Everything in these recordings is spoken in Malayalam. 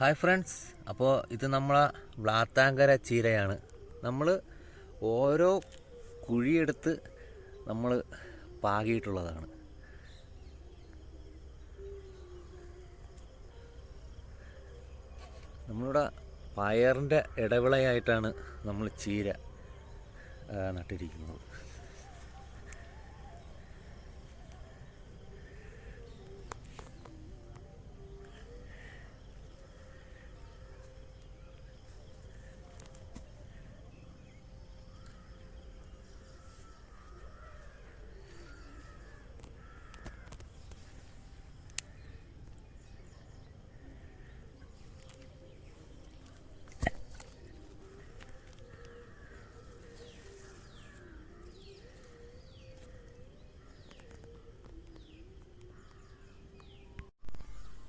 Hi friends. അപ്പോൾ ഇത് നമ്മളെ വ്ളാത്താങ്കര ചീരയാണ്. നമ്മൾ ഓരോ കുഴിയെടുത്ത് നമ്മൾ പാകിയിട്ടുള്ളതാണ്. നമ്മളുടെ പയറിന്റെ ഇടവിളയായിട്ടാണ് നമ്മൾ ചീര നട്ടിരിക്കുന്നത്.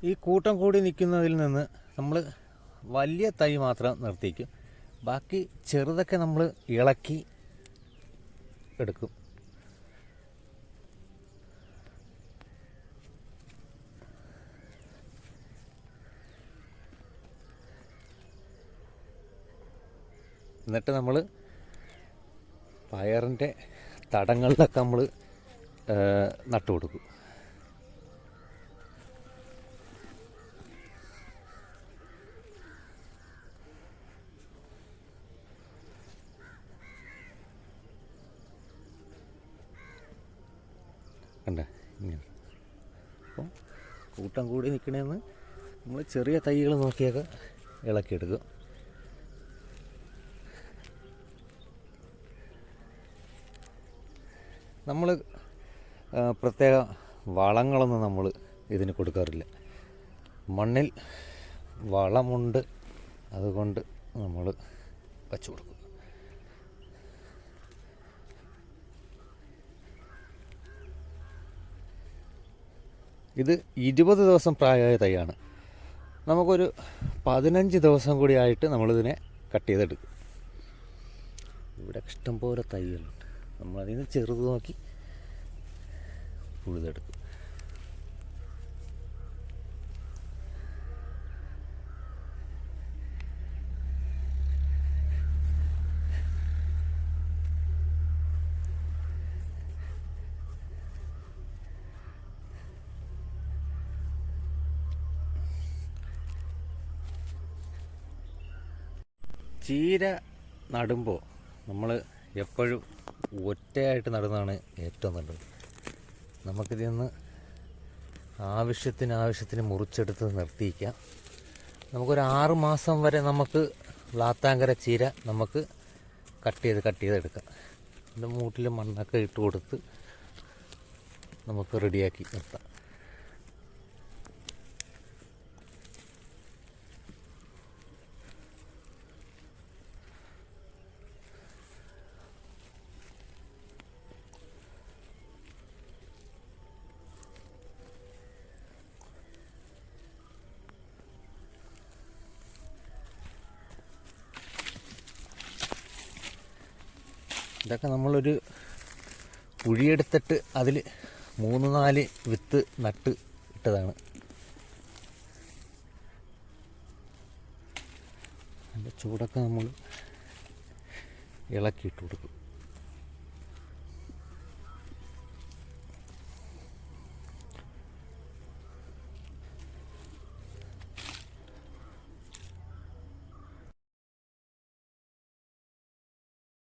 ഈ കൂട്ടം കൂടി നിൽക്കുന്നതിൽ നിന്ന് നമ്മൾ വലിയ തൈ മാത്രം നിർത്തിക്കും. ബാക്കി ചെറുതൊക്കെ നമ്മൾ ഇളക്കി എടുക്കും. എന്നിട്ട് നമ്മൾ പയറിന്റെ തടങ്ങളിലൊക്കെ നമ്മൾ നട്ടു കൊടുക്കും കണ്ട? ഇങ്ങനെ. അപ്പം കൂട്ടം കൂടി നിൽക്കണേന്ന് നമ്മൾ ചെറിയ തൈകൾ നോക്കിയൊക്കെ ഇളക്കിയെടുക്കും. നമ്മൾ പ്രത്യേക വളങ്ങളൊന്നും നമ്മൾ ഇതിന് കൊടുക്കാറില്ല. മണ്ണിൽ വളമുണ്ട്. അതുകൊണ്ട് നമ്മൾ വച്ചു കൊടുക്കും. ഇത് ഇരുപത് ദിവസം പ്രായമായ തൈയാണ്. നമുക്കൊരു പതിനഞ്ച് ദിവസം കൂടി ആയിട്ട് നമ്മളിതിനെ കട്ട് ചെയ്തെടുക്കും. ഇവിടെ ഇഷ്ടംപോലെ തൈകളുണ്ട്. നമ്മളതിൽ നിന്ന് ചെറുത് നോക്കി ഉഴുതെടുക്കും ചീര നടുമ്പോൾ നമ്മൾ എപ്പോഴും ഒറ്റയായിട്ട് നടുന്നതാണ് ഏറ്റവും നല്ലത്. നമുക്കിതിൽ നിന്ന് ആവശ്യത്തിന് ആവശ്യത്തിന് മുറിച്ചെടുത്ത് നിർത്തിയിക്കാം. നമുക്കൊരു ആറ് മാസം വരെ നമുക്ക് വ്ലാത്താങ്കര ചീര നമുക്ക് കട്ട് ചെയ്ത് കട്ട് ചെയ്തെടുക്കാം. ഇതിന്റെ മൂട്ടിൽ മണ്ണൊക്കെ ഇട്ട് കൊടുത്ത് നമുക്ക് റെഡിയാക്കി നിർത്താം. ഇതൊക്കെ നമ്മളൊരു കുഴിയെടുത്തിട്ട് അതിൽ മൂന്ന് നാല് വിത്ത് നട്ട് ഇട്ടതാണ്. അതിന്റെ ചൂടൊക്കെ നമ്മൾ ഇളക്കിയിട്ട് കൊടുക്കും.